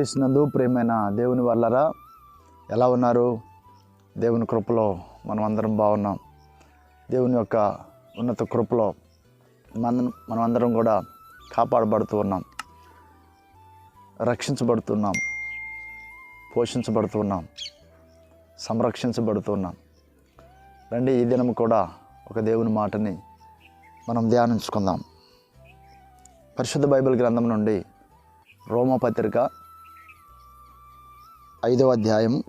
క్రీస్తునందు ప్రేమైన దేవుని వల్లరా ఎలా ఉన్నారు? దేవుని కృపలో మనం అందరం బాగున్నాం. దేవుని యొక్క ఉన్నత కృపలో మన మనం అందరం కూడా కాపాడబడుతూ ఉన్నాం. రక్షించబడుతున్నాం పోషించబడుతున్నాం సంరక్షించబడుతున్నాం రండి ఈ దినం కూడా ఒక దేవుని మాటని మనం ధ్యానించుకుందాం. పరిశుద్ధ బైబిల్ గ్రంథం నుండి రోమపత్రిక ఐదవ అధ్యాయం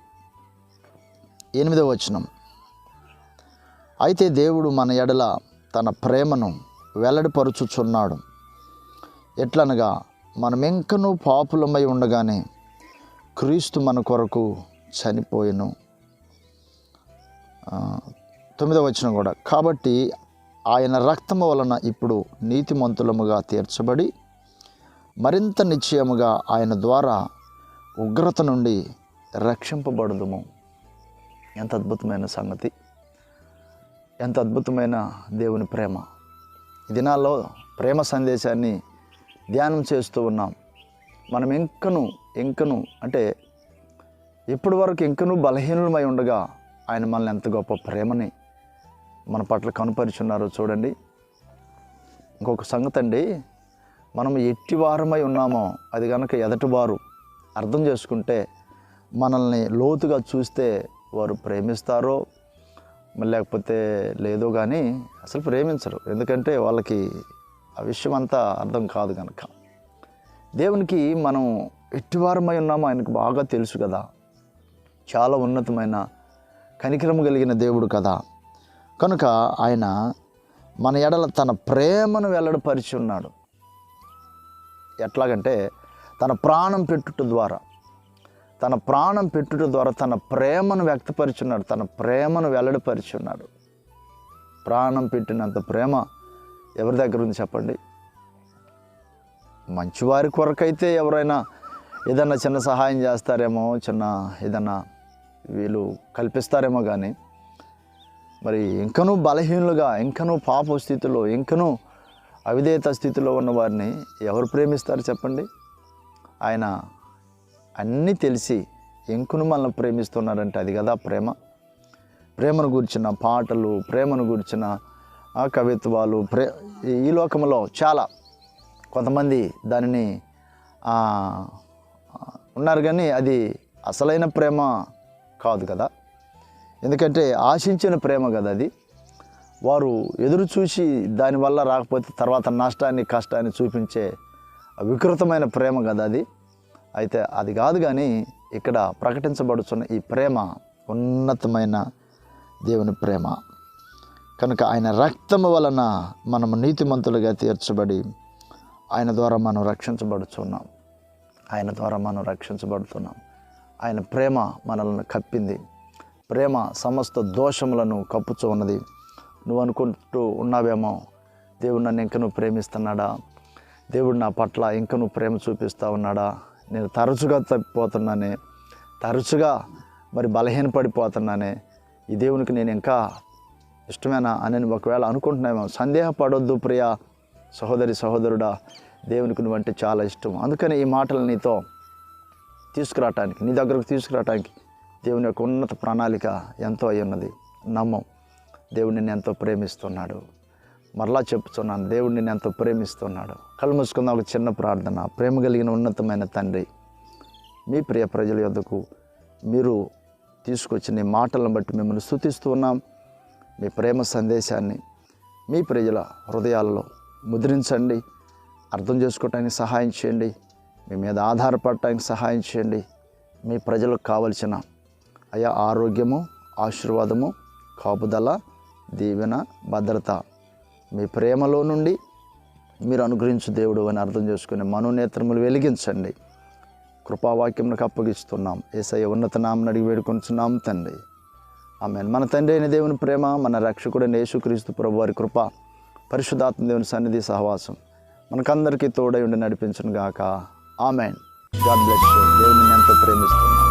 ఎనిమిదవ వచనం. అయితే దేవుడు మన ఎడల తన ప్రేమను వెల్లడిపరుచుచున్నాడు. ఎట్లనగా మనమెంకనూ పాపులమై ఉండగానే క్రీస్తు మన కొరకు చనిపోయాను. తొమ్మిదవ వచనం కూడా. కాబట్టి ఆయన రక్తము వలన ఇప్పుడు నీతిమంతులముగా తీర్చబడి మరింత నిశ్చయముగా ఆయన ద్వారా ఉగ్రత నుండి రక్షింపబడదుము. ఎంత అద్భుతమైన సంగతి. ఎంత అద్భుతమైన దేవుని ప్రేమ. ఈ దినాల్లో ప్రేమ సందేశాన్ని ధ్యానం చేస్తూ ఉన్నాం. మనం ఇంకను ఇంకను అంటే ఇప్పటి వరకు ఇంకను బలహీనులమై ఉండగా ఆయన మనల్ని ఎంత గొప్ప ప్రేమని మన పట్ల కనుపరుచున్నారో చూడండి. ఇంకొక సంగతి అండి మనం ఎట్టి వారమై ఉన్నామో అది కనుక ఎదటివారు అర్థం చేసుకుంటే మనల్ని లోతుగా చూస్తే వారు ప్రేమిస్తారో లేకపోతే లేదో కానీ అసలు ప్రేమించరు. ఎందుకంటే వాళ్ళకి ఆ విషయం అంతా అర్థం కాదు కనుక దేవునికి మనం ఎట్టివారమై ఉన్నామో ఆయనకు బాగా తెలుసు కదా. చాలా ఉన్నతమైన కనికరం కలిగిన దేవుడు కదా. కనుక ఆయన మన ఎడల తన ప్రేమను వెల్లడిపరిచి ఉన్నాడు. ఎట్లాగంటే తన ప్రాణం పెట్టుట ద్వారా. తన ప్రాణం పెట్టుట ద్వారా తన ప్రేమను వ్యక్తపరిచున్నాడు తన ప్రేమను వెల్లడిపరిచున్నాడు. ప్రాణం పెట్టినంత ప్రేమ ఎవరి దగ్గర ఉంది చెప్పండి? మంచివారి కొరకైతే ఎవరైనా ఏదన్నా చిన్న సహాయం చేస్తారేమో చిన్న ఏదన్నా వీళ్ళు కల్పిస్తారేమో కానీ మరి ఇంకనూ బలహీనులుగా ఇంకనూ పాప స్థితిలో ఇంకనూ అవిధేయత స్థితిలో ఉన్న వారిని ఎవరు ప్రేమిస్తారు చెప్పండి? ఆయన అన్నీ తెలిసి ఎంకును మనల్ని ప్రేమిస్తున్నారంటే అది కదా ప్రేమ. ప్రేమను గురించిన పాటలు ప్రేమను గురించిన కవిత్వాలు ప్రే ఈ లోకంలో చాలా కొంతమంది దానిని ఉన్నారు కానీ అది అసలైన ప్రేమ కాదు కదా. ఎందుకంటే ఆశించిన ప్రేమ కదా అది. వారు ఎదురు చూసి దానివల్ల రాకపోతే తర్వాత నష్టాన్ని కష్టాన్ని చూపించే వికృతమైన ప్రేమ కదా అది. అయితే అది కాదు కానీ ఇక్కడ ప్రకటించబడుతున్న ఈ ప్రేమ ఉన్నతమైన దేవుని ప్రేమ. కనుక ఆయన రక్తము వలన మనము నీతిమంతులుగా తీర్చబడి ఆయన ద్వారా మనం రక్షించబడుతున్నాం ఆయన ద్వారా మనం రక్షించబడుతున్నాం. ఆయన ప్రేమ మనల్ని కప్పింది. ప్రేమ సమస్త దోషములను కప్పుచూ ఉన్నది. నువ్వు అనుకుంటూ ఉన్నావేమో దేవుడు నన్ను ఇంకనూ ప్రేమిస్తున్నాడా? దేవుడు నా పట్ల ఇంకనూ ప్రేమ చూపిస్తూ ఉన్నాడా? నేను తరచుగా తప్పిపోతున్నానే తరచుగా మరి బలహీనపడిపోతున్నానే ఈ దేవునికి నేను ఇంకా ఇష్టమేనా అని ఒకవేళ అనుకుంటున్నామో సందేహపడొద్దు ప్రియ సహోదరి సహోదరుడా దేవునికి నువ్వంటే చాలా ఇష్టం. అందుకని ఈ మాటలు నీతో తీసుకురావటానికి నీ దగ్గరకు తీసుకురావటానికి దేవుని యొక్క ఉన్నత ప్రణాళిక ఎంతో అయి ఉన్నది. నమ్మం. దేవుడు నిన్ను ఎంతో ప్రేమిస్తున్నాడు. మరలా చెప్తున్నాను దేవుడు నేను ఎంతో ప్రేమిస్తున్నాడు. కళ్ళు ఒక చిన్న ప్రార్థన. ప్రేమ కలిగిన ఉన్నతమైన తండ్రి మీ ప్రియ ప్రజల యొద్దకు మీరు తీసుకొచ్చిన మాటలను బట్టి మిమ్మల్ని స్థుతిస్తున్నాం మీ ప్రేమ సందేశాన్ని మీ ప్రజల హృదయాలలో ముద్రించండి. అర్థం చేసుకోవటానికి సహాయం చేయండి. మీ మీద ఆధారపడటానికి సహాయం చేయండి. మీ ప్రజలకు కావలసిన అయా ఆరోగ్యము ఆశీర్వాదము కాపుదల దీవెన భద్రత మీ ప్రేమలో నుండి మీరు అనుగ్రహించు దేవుడు అని అర్థం చేసుకుని మనోనేత్రములు వెలిగించండి. కృపావాక్యమునకు అప్పగిస్తున్నాం. ఏసయ్య ఉన్నత నామని అడిగి వేడుకొంచున్నాం తండ్రి. ఆమె మన తండ్రి అయిన దేవుని ప్రేమ మన రక్షకుడైన యేసుక్రీస్తు ప్రభు వారి కృప పరిశుధాత్మ దేవుని సన్నిధి సహవాసం మనకందరికీ తోడై ఉండి నడిపించను గాక ఆమెన్. గాడ్ బ్లెస్ దేవుని ఎంతో ప్రేమిస్తున్నాను